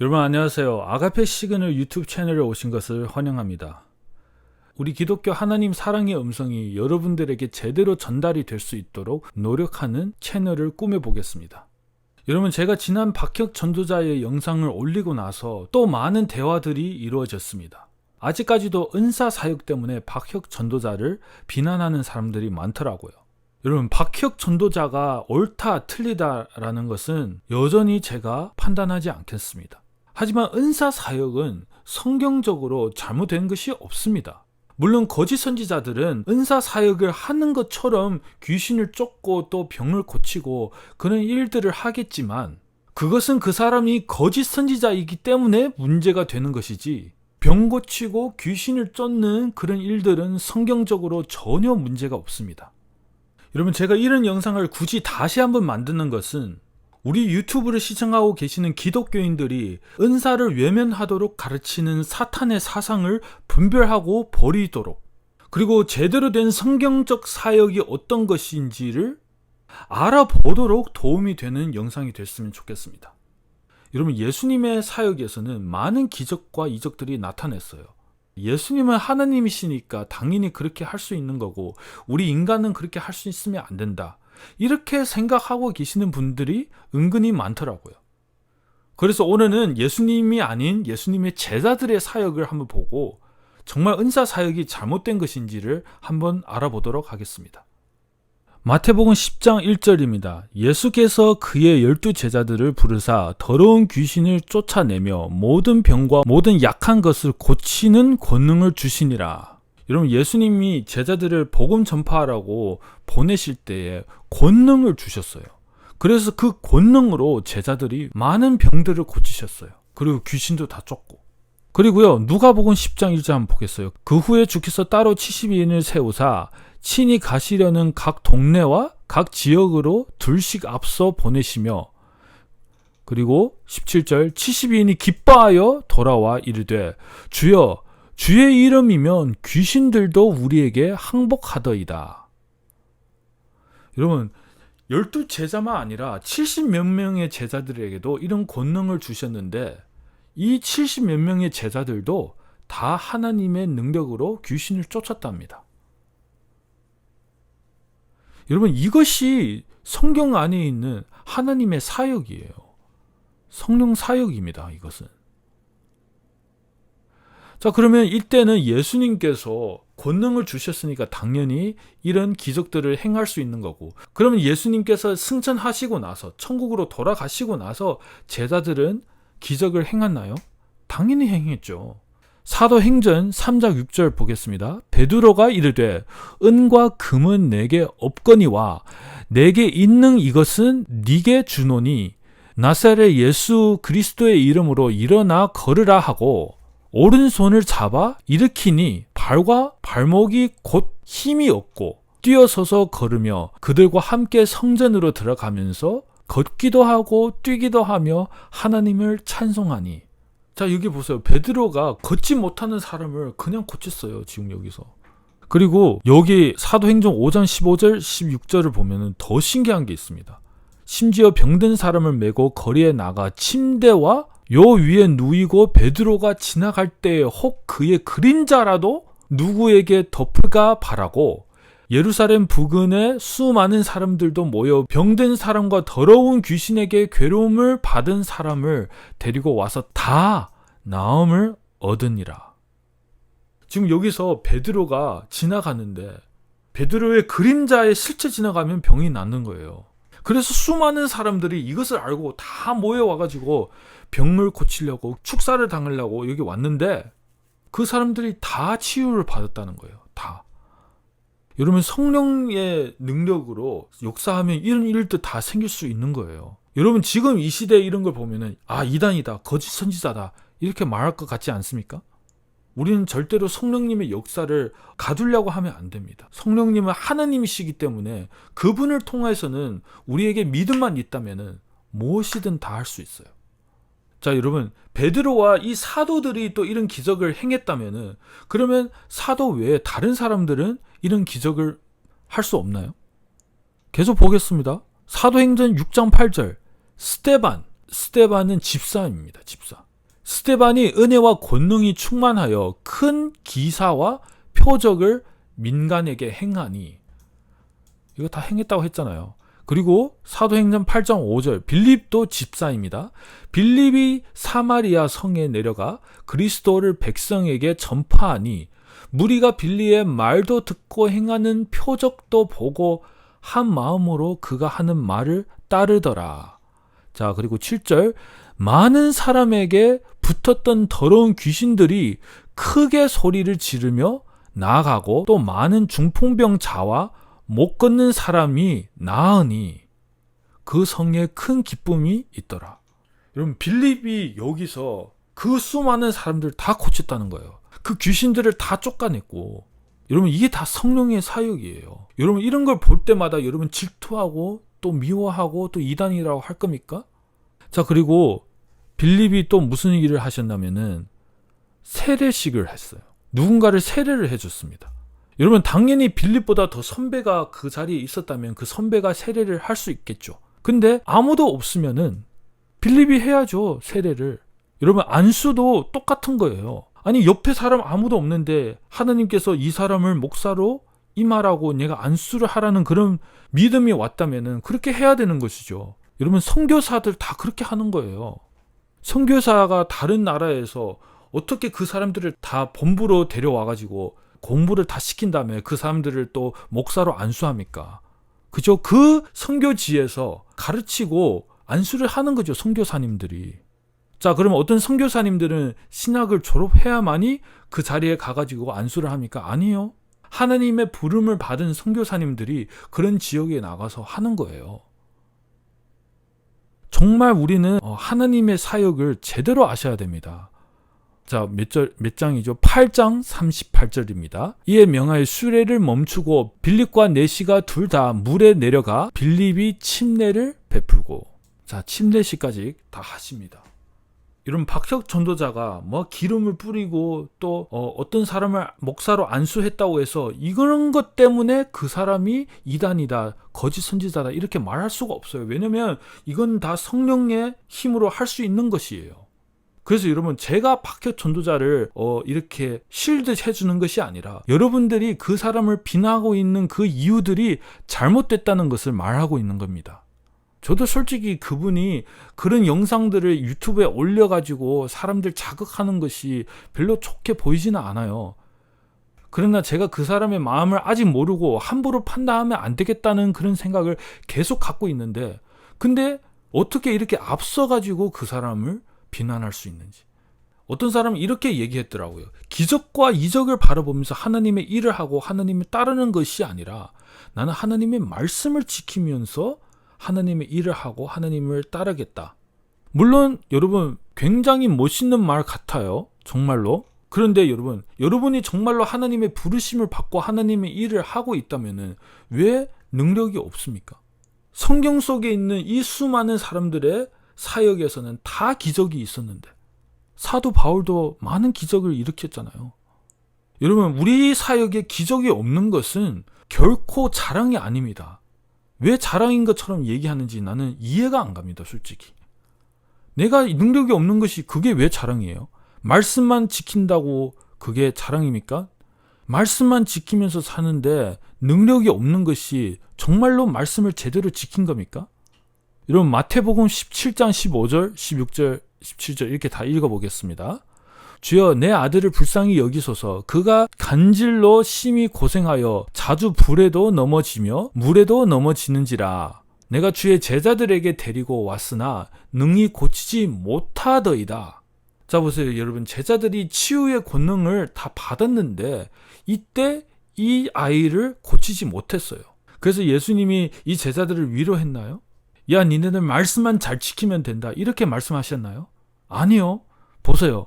여러분 안녕하세요. 아가페 시그널 유튜브 채널에 오신 것을 환영합니다. 우리 기독교 하나님 사랑의 음성이 여러분들에게 제대로 전달이 될 수 있도록 노력하는 채널을 꾸며보겠습니다. 여러분 제가 지난 박혁 전도자의 영상을 올리고 나서 또 많은 대화들이 이루어졌습니다. 아직까지도 은사 사역 때문에 박혁 전도자를 비난하는 사람들이 많더라고요. 여러분 박혁 전도자가 옳다 틀리다라는 것은 여전히 제가 판단하지 않겠습니다. 하지만 은사 사역은 성경적으로 잘못된 것이 없습니다. 물론 거짓 선지자들은 은사 사역을 하는 것처럼 귀신을 쫓고 또 병을 고치고 그런 일들을 하겠지만 그것은 그 사람이 거짓 선지자이기 때문에 문제가 되는 것이지 병 고치고 귀신을 쫓는 그런 일들은 성경적으로 전혀 문제가 없습니다. 여러분 제가 이런 영상을 굳이 다시 한번 만드는 것은 우리 유튜브를 시청하고 계시는 기독교인들이 은사를 외면하도록 가르치는 사탄의 사상을 분별하고 버리도록 그리고 제대로 된 성경적 사역이 어떤 것인지를 알아보도록 도움이 되는 영상이 됐으면 좋겠습니다. 여러분 예수님의 사역에서는 많은 기적과 이적들이 나타났어요. 예수님은 하나님이시니까 당연히 그렇게 할 수 있는 거고 우리 인간은 그렇게 할 수 있으면 안 된다. 이렇게 생각하고 계시는 분들이 은근히 많더라고요. 그래서 오늘은 예수님이 아닌 예수님의 제자들의 사역을 한번 보고 정말 은사 사역이 잘못된 것인지를 한번 알아보도록 하겠습니다. 마태복음 10장 1절입니다. 예수께서 그의 열두 제자들을 부르사 더러운 귀신을 쫓아내며 모든 병과 모든 약한 것을 고치는 권능을 주시니라. 여러분 예수님이 제자들을 복음 전파하라고 보내실 때에 권능을 주셨어요. 그래서 그 권능으로 제자들이 많은 병들을 고치셨어요. 그리고 귀신도 다 쫓고. 그리고요, 누가복음 10장 1절 한번 보겠어요. 그 후에 주께서 따로 72인을 세우사 친히 가시려는 각 동네와 각 지역으로 둘씩 앞서 보내시며 그리고 17절 72인이 기뻐하여 돌아와 이르되 주여 주의 이름이면 귀신들도 우리에게 항복하더이다. 여러분 열두 제자만 아니라 70 몇 명의 제자들에게도 이런 권능을 주셨는데 이 70 몇 명의 제자들도 다 하나님의 능력으로 귀신을 쫓았답니다. 여러분 이것이 성경 안에 있는 하나님의 사역이에요. 성령 사역입니다. 이것은. 자, 그러면 이때는 예수님께서 권능을 주셨으니까 당연히 이런 기적들을 행할 수 있는 거고, 그러면 예수님께서 승천하시고 나서, 천국으로 돌아가시고 나서 제자들은 기적을 행했나요? 당연히 행했죠. 사도행전 3장 6절 보겠습니다. 베드로가 이르되 은과 금은 내게 없거니와 내게 있는 이것은 네게 주노니 나사렛 예수 그리스도의 이름으로 일어나 걸으라 하고 오른손을 잡아 일으키니 발과 발목이 곧 힘이 없고 뛰어서서 걸으며 그들과 함께 성전으로 들어가면서 걷기도 하고 뛰기도 하며 하나님을 찬송하니. 자 여기 보세요. 베드로가 걷지 못하는 사람을 그냥 고쳤어요 지금 여기서. 그리고 여기 사도행전 5장 15절 16절을 보면은 더 신기한 게 있습니다. 심지어 병든 사람을 메고 거리에 나가 침대와 요 위에 누이고 베드로가 지나갈 때에 혹 그의 그림자라도 누구에게 덮을까 바라고 예루살렘 부근에 수많은 사람들도 모여 병든 사람과 더러운 귀신에게 괴로움을 받은 사람을 데리고 와서 다 나음을 얻으니라. 지금 여기서 베드로가 지나가는데 베드로의 그림자에 스쳐 지나가면 병이 낫는 거예요. 그래서 수많은 사람들이 이것을 알고 다 모여와가지고 병을 고치려고 축사를 당하려고 여기 왔는데 그 사람들이 다 치유를 받았다는 거예요. 다. 여러분 성령의 능력으로 역사하면 이런 일도 다 생길 수 있는 거예요. 여러분 지금 이 시대에 이런 걸 보면은 아 이단이다 거짓 선지자다 이렇게 말할 것 같지 않습니까? 우리는 절대로 성령님의 역사를 가두려고 하면 안 됩니다. 성령님은 하나님이시기 때문에 그분을 통해서는 우리에게 믿음만 있다면은 무엇이든 다 할 수 있어요. 자, 여러분, 베드로와 이 사도들이 또 이런 기적을 행했다면은 그러면 사도 외에 다른 사람들은 이런 기적을 할 수 없나요? 계속 보겠습니다. 사도행전 6장 8절. 스테반. 스테반은 집사입니다. 집사. 스테반이 은혜와 권능이 충만하여 큰 기사와 표적을 민간에게 행하니 이거 다 행했다고 했잖아요. 그리고 사도행전 8장 5절 빌립도 집사입니다. 빌립이 사마리아 성에 내려가 그리스도를 백성에게 전파하니 무리가 빌리의 말도 듣고 행하는 표적도 보고 한 마음으로 그가 하는 말을 따르더라. 자, 그리고 7절 많은 사람에게 붙었던 더러운 귀신들이 크게 소리를 지르며 나아가고 또 많은 중풍병자와 못 걷는 사람이 나으니 그 성에 큰 기쁨이 있더라. 여러분 빌립이 여기서 그 수많은 사람들 다 고쳤다는 거예요. 그 귀신들을 다 쫓아냈고 여러분 이게 다 성령의 사역이에요. 여러분 이런 걸 볼 때마다 여러분 질투하고 또 미워하고 또 이단이라고 할 겁니까? 자 그리고 빌립이 또 무슨 일을 하셨냐면은 세례식을 했어요. 누군가를 세례를 해줬습니다. 여러분 당연히 빌립보다 더 선배가 그 자리에 있었다면 그 선배가 세례를 할 수 있겠죠. 근데 아무도 없으면은 빌립이 해야죠 세례를. 여러분 안수도 똑같은 거예요. 아니 옆에 사람 아무도 없는데 하나님께서 이 사람을 목사로 임하라고 내가 안수를 하라는 그런 믿음이 왔다면은 그렇게 해야 되는 것이죠. 여러분 선교사들 다 그렇게 하는 거예요. 선교사가 다른 나라에서 어떻게 그 사람들을 다 본부로 데려와 가지고 공부를 다 시킨 다음에 그 사람들을 또 목사로 안수합니까? 그죠? 그 선교지에서 가르치고 안수를 하는 거죠. 선교사님들이. 자, 그러면 어떤 선교사님들은 신학을 졸업해야만이 그 자리에 가가지고 안수를 합니까? 아니요. 하나님의 부름을 받은 선교사님들이 그런 지역에 나가서 하는 거예요. 정말 우리는 어, 하나님의 사역을 제대로 아셔야 됩니다. 자, 몇 절, 몇 장이죠? 8장 38절입니다. 이에 명하여 수레를 멈추고 빌립과 내시가 둘 다 물에 내려가 빌립이 침례를 베풀고 자, 침례시까지 다 하십니다. 이런 박혁 전도자가 뭐 기름을 뿌리고 또 어, 떤 사람을 목사로 안수했다고 해서 이런 것 때문에 그 사람이 이단이다 거짓 선지자다 이렇게 말할 수가 없어요. 왜냐면 이건 다 성령의 힘으로 할 수 있는 것이에요. 그래서 여러분 제가 박혁 전도자를 어, 이렇게 실드 해주는 것이 아니라 여러분들이 그 사람을 비난하고 있는 그 이유들이 잘못됐다는 것을 말하고 있는 겁니다 저도 솔직히 그분이 그런 영상들을 유튜브에 올려가지고 사람들 자극하는 것이 별로 좋게 보이지는 않아요. 그러나 제가 그 사람의 마음을 아직 모르고 함부로 판단하면 안 되겠다는 그런 생각을 계속 갖고 있는데, 근데 어떻게 이렇게 앞서가지고 그 사람을 비난할 수 있는지. 어떤 사람은 이렇게 얘기했더라고요. 기적과 이적을 바라보면서 하나님의 일을 하고 하나님을 따르는 것이 아니라 나는 하나님의 말씀을 지키면서 하나님의 일을 하고 하나님을 따르겠다. 물론 여러분 굉장히 멋있는 말 같아요. 정말로. 그런데 여러분, 여러분이 정말로 하나님의 부르심을 받고 하나님의 일을 하고 있다면은 왜 능력이 없습니까? 성경 속에 있는 이 수많은 사람들의 사역에서는 다 기적이 있었는데 사도 바울도 많은 기적을 일으켰잖아요. 여러분, 우리 사역에 기적이 없는 것은 결코 자랑이 아닙니다. 왜 자랑인 것처럼 얘기하는지 나는 이해가 안 갑니다, 솔직히. 내가 능력이 없는 것이 그게 왜 자랑이에요? 말씀만 지킨다고 그게 자랑입니까? 말씀만 지키면서 사는데 능력이 없는 것이 정말로 말씀을 제대로 지킨 겁니까? 여러분 마태복음 17장 15절, 16절, 17절 이렇게 다 읽어보겠습니다. 주여 내 아들을 불쌍히 여기소서 그가 간질로 심히 고생하여 자주 불에도 넘어지며 물에도 넘어지는지라 내가 주의 제자들에게 데리고 왔으나 능히 고치지 못하더이다. 자 보세요 여러분 제자들이 치유의 권능을 다 받았는데 이때 이 아이를 고치지 못했어요. 그래서 예수님이 이 제자들을 위로했나요? 야 니네들 말씀만 잘 지키면 된다 이렇게 말씀하셨나요? 아니요. 보세요.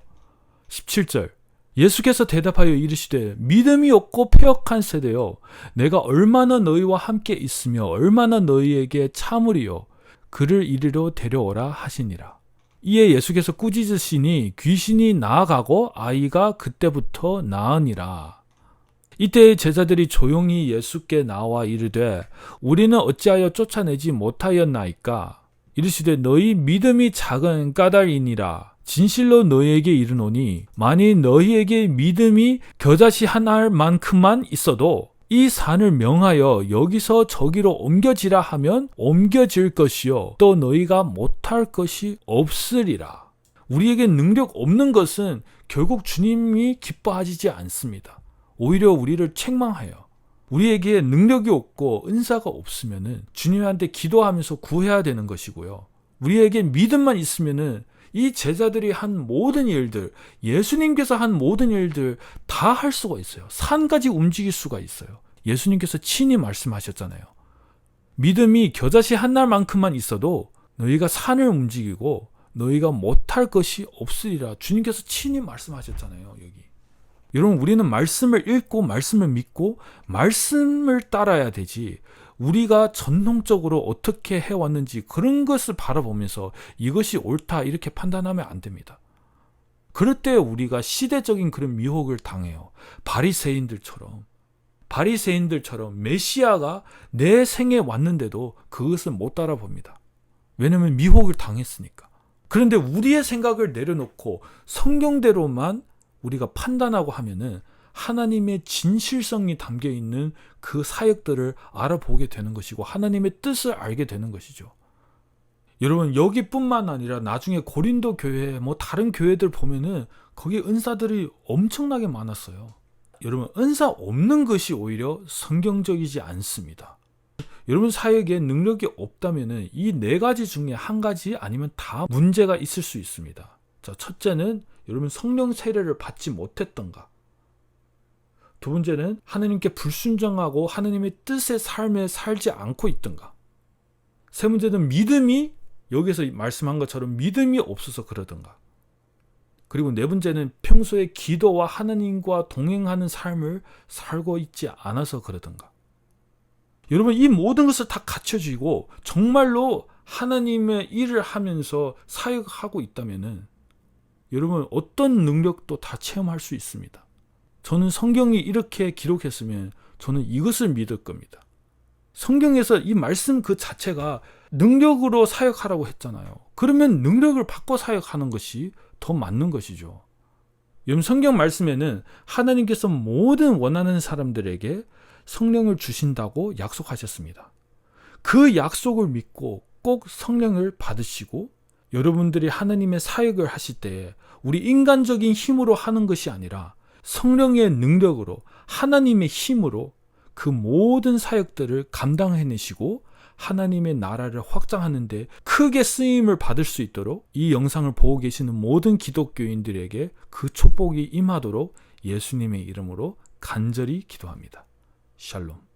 17절. 예수께서 대답하여 이르시되 믿음이 없고 폐역한 세대여 내가 얼마나 너희와 함께 있으며 얼마나 너희에게 참으리요? 그를 이리로 데려오라 하시니라. 이에 예수께서 꾸짖으시니 귀신이 나아가고 아이가 그때부터 나으니라. 이때 제자들이 조용히 예수께 나와 이르되 우리는 어찌하여 쫓아내지 못하였나이까? 이르시되 너희 믿음이 작은 까닭이니라 진실로 너희에게 이르노니 만일 너희에게 믿음이 겨자씨 한 알만큼만 있어도 이 산을 명하여 여기서 저기로 옮겨지라 하면 옮겨질 것이요 또 너희가 못할 것이 없으리라. 우리에게 능력 없는 것은 결국 주님이 기뻐하시지 않습니다. 오히려 우리를 책망하여 우리에게 능력이 없고 은사가 없으면은 주님한테 기도하면서 구해야 되는 것이고요. 우리에게 믿음만 있으면은 이 제자들이 한 모든 일들, 예수님께서 한 모든 일들 다 할 수가 있어요. 산까지 움직일 수가 있어요. 예수님께서 친히 말씀하셨잖아요. 믿음이 겨자씨 한 날만큼만 있어도 너희가 산을 움직이고 너희가 못할 것이 없으리라. 주님께서 친히 말씀하셨잖아요, 여기. 여러분, 우리는 말씀을 읽고 말씀을 믿고 말씀을 따라야 되지. 우리가 전통적으로 어떻게 해왔는지 그런 것을 바라보면서 이것이 옳다 이렇게 판단하면 안 됩니다. 그럴 때 우리가 시대적인 그런 미혹을 당해요. 바리새인들처럼 바리새인들처럼 메시아가 내 생에 왔는데도 그것을 못 따라봅니다. 왜냐하면 미혹을 당했으니까. 그런데 우리의 생각을 내려놓고 성경대로만 우리가 판단하고 하면은 하나님의 진실성이 담겨 있는 그 사역들을 알아보게 되는 것이고 하나님의 뜻을 알게 되는 것이죠. 여러분 여기뿐만 아니라 나중에 고린도 교회 뭐 다른 교회들 보면은 거기 은사들이 엄청나게 많았어요. 여러분 은사 없는 것이 오히려 성경적이지 않습니다. 여러분 사역에 능력이 없다면은 이 네 가지 중에 한 가지 아니면 다 문제가 있을 수 있습니다. 자, 첫째는 여러분 성령 세례를 받지 못했던가. 두 번째는 하나님께 불순종하고 하나님의 뜻의 삶에 살지 않고 있던가. 세 번째는 믿음이 여기서 말씀한 것처럼 믿음이 없어서 그러던가. 그리고 네 번째는 평소에 기도와 하나님과 동행하는 삶을 살고 있지 않아서 그러던가. 여러분 이 모든 것을 다 갖춰지고 정말로 하나님의 일을 하면서 사역하고 있다면은 여러분 어떤 능력도 다 체험할 수 있습니다. 저는 성경이 이렇게 기록했으면 저는 이것을 믿을 겁니다. 성경에서 이 말씀 그 자체가 능력으로 사역하라고 했잖아요. 그러면 능력을 받고 사역하는 것이 더 맞는 것이죠. 여러분 성경 말씀에는 하나님께서 모든 원하는 사람들에게 성령을 주신다고 약속하셨습니다. 그 약속을 믿고 꼭 성령을 받으시고 여러분들이 하나님의 사역을 하실 때 우리 인간적인 힘으로 하는 것이 아니라 성령의 능력으로 하나님의 힘으로 그 모든 사역들을 감당해내시고 하나님의 나라를 확장하는데 크게 쓰임을 받을 수 있도록 이 영상을 보고 계시는 모든 기독교인들에게 그 축복이 임하도록 예수님의 이름으로 간절히 기도합니다. 샬롬.